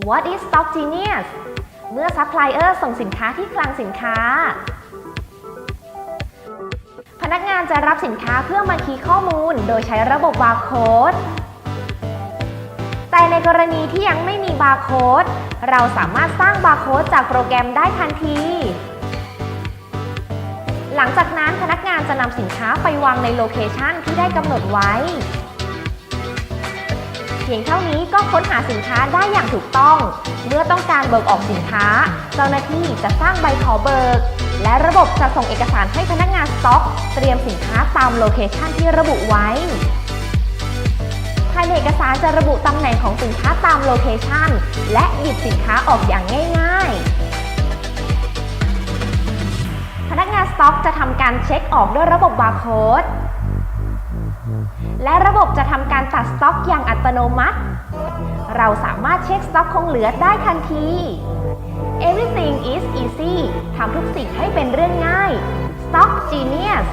What is Stock Genius เมื่อซัพพลายเออร์ส่งสินค้าที่คลังสินค้า พนักงานจะรับสินค้าเพื่อมาคีย์ข้อมูล โดยใช้ระบบบาร์โค้ด แต่ในกรณีที่ยังไม่มีบาร์โค้ด เราสามารถสร้างบาร์โค้ดจากโปรแกรมได้ทันที หลังจากนั้นพนักงานจะนำสินค้าไปวางในโลเคชันที่ได้กำหนดไว้ เพียงเท่านี้ก็ค้นหาสินค้าได้อย่างถูกต้อง เมื่อต้องการเบิกออกสินค้า เจ้าหน้าที่จะสร้างใบขอเบิก และระบบจะส่งเอกสารให้พนักงานสต็อก เตรียมสินค้าตามโลเคชันที่ระบุไว้ภายในเอกสารจะระบุตำแหน่งของสินค้าตามโลเคชันและหยิบสินค้าออกอย่างง่ายๆ พนักงานสต็อกจะทำการเช็คออกด้วยระบบบาร์โค้ด และระบบจะทำการตัดสต็อกอย่างอัตโนมัติ เราสามารถเช็คสต็อกคงเหลือได้ทันที Everything is easy ทำทุกสิ่งให้เป็นเรื่องง่าย Stock Genius